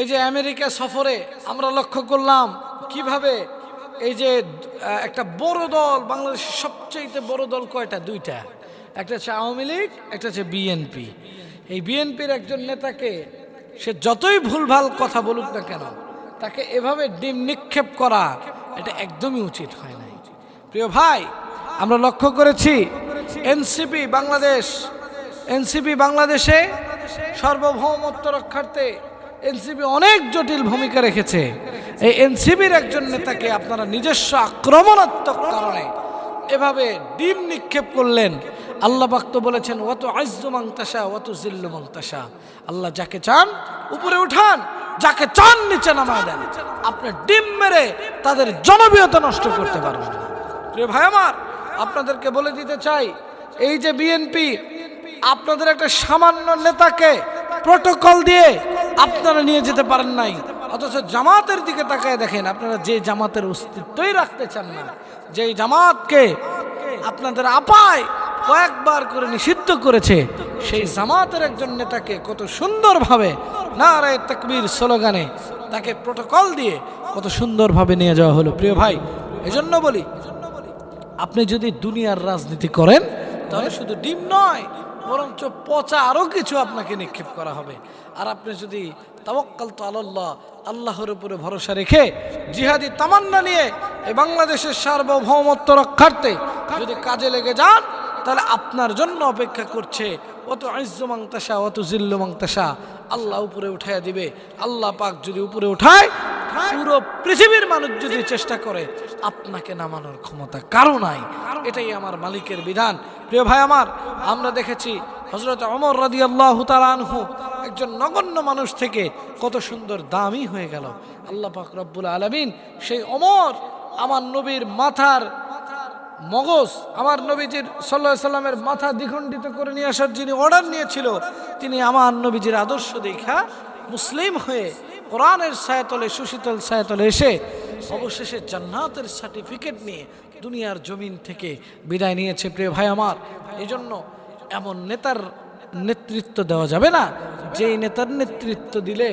এই যে আমেরিকা সফরে আমরা লক্ষ্য করলাম কীভাবে এই যে একটা বড় দল, বাংলাদেশের সবচেয়ে বড় দল কয়টা? দুইটা। একটা হচ্ছে আওয়ামী লীগ, একটা হচ্ছে বিএনপি। এই বিএনপির একজন নেতাকে সে যতই ভুলভাল কথা বলুক না কেন, তাকে এভাবে ডিম নিক্ষেপ করা এটা একদমই উচিত হয় নাই। প্রিয় ভাই, আমরা লক্ষ্য করেছি এনসিপি বাংলাদেশ, এনসিপি বাংলাদেশে সার্বভৌমত্ব রক্ষার্থে এনসিপি অনেক জটিল ভূমিকা রেখেছে। এই এনসিপির একজন নেতাকে আপনারা নিজস্ব আক্রমণাত্মক কারণে এভাবে ডিম নিক্ষেপ করলেন। আল্লাহ বাক্ত বলেছেন অত আইজু মাংতাসা অত জিল্লু মাংতাসা আল্লাহ যাকে চান উপরে উঠান, যাকে চান নিচে নামা দেন। আপনি ডিম মেরে তাদের জনপ্রিয়তা নষ্ট করতে পারবেন প্রিয় ভাই আমার, আপনাদেরকে বলে দিতে চাই, এই যে বিএনপি, আপনাদের একটা সামান্য নেতাকে প্রোটোকল দিয়ে আপনারা নিয়ে যেতে পারেন নাই। অথচ জামাতের দিকে তাকায় দেখেন, আপনারা যে জামাতের অস্তিত্বই রাখতে চান না যেই জামাতকে আপনাদের আপায় কয়েকবার করে নিষিদ্ধ করেছে, সেই জামাতের একজন নেতাকে কত সুন্দরভাবে নারায় তাকবীর স্লোগানে তাকে প্রোটোকল দিয়ে কত সুন্দরভাবে নিয়ে যাওয়া হলো। প্রিয় ভাই, এজন্য বলি, আপনি যদি দুনিয়ার রাজনীতি করেন, তাহলে শুধু ডিম নয় বরঞ্চ পচা আরও কিছু আপনাকে নিক্ষেপ করা হবে। আর আপনি যদি তাওয়াক্কাল তো আল্লাহ আল্লাহর উপরে ভরসা রেখে জিহাদি তামান্না নিয়ে এই বাংলাদেশের সার্বভৌমত্ব রক্ষার্থে যদি কাজে লেগে যান, তাহলে আপনার জন্য অপেক্ষা করছে অত আইজ্য মাংতাসা অত জিল্লু মাংতাসা আল্লাহ উপরে উঠাইয়া দিবে। আল্লাহ পাক যদি উপরে উঠায়, পুরো পৃথিবীর মানুষ যদি চেষ্টা করে আপনাকে নামানোর ক্ষমতা কারও নাই। এটাই আমার মালিকের বিধান। প্রিয় ভাই আমার, আমরা দেখেছি হজরত অমর রাদি আল্লাহ আনহু একজন নগণ্য মানুষ থেকে কত সুন্দর দামি হয়ে গেল। আল্লাহ পাক রব্বুল আলমিন সেই অমর আমার নবীর মাথার মগজ, আমার নবীজির সাল্লাহ সাল্লামের মাথা দ্বিখণ্ডিত করে নিয়ে আসার যিনি অর্ডার নিয়েছিল, তিনি আমার নবীজির আদর্শ দেখা মুসলিম হয়ে কোরআনের ছায়াতলে, সুশীতল ছায়াতলে এসে অবশেষে জান্নাতের সার্টিফিকেট নিয়ে দুনিয়ার জমিন থেকে বিদায় নিয়েছে প্রিয় ভাই আমার। এই জন্য এমন নেতার নেতৃত্ব দেওয়া যাবে না। যেই নেতার নেতৃত্ব দিলে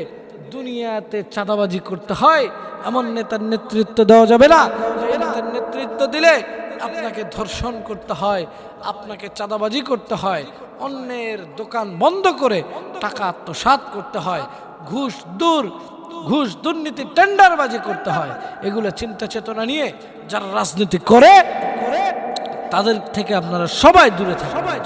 দুনিয়াতে চাঁদাবাজি করতে হয়, এমন নেতার নেতৃত্ব দেওয়া যাবে না। নেতার নেতৃত্ব দিলে আপনাকে ধর্ষণ করতে হয়, আপনাকে চাঁদাবাজি করতে হয়, অন্যের দোকান বন্ধ করে টাকা আত্মসাৎ করতে হয়, ঘুষ, দূর ঘুষ দুর্নীতি টেন্ডারবাজি করতে হয় এগুলো চিন্তা চেতনা নিয়ে যারা রাজনীতি করে তাদের থেকে আপনারা সবাই দূরে থাকবেন।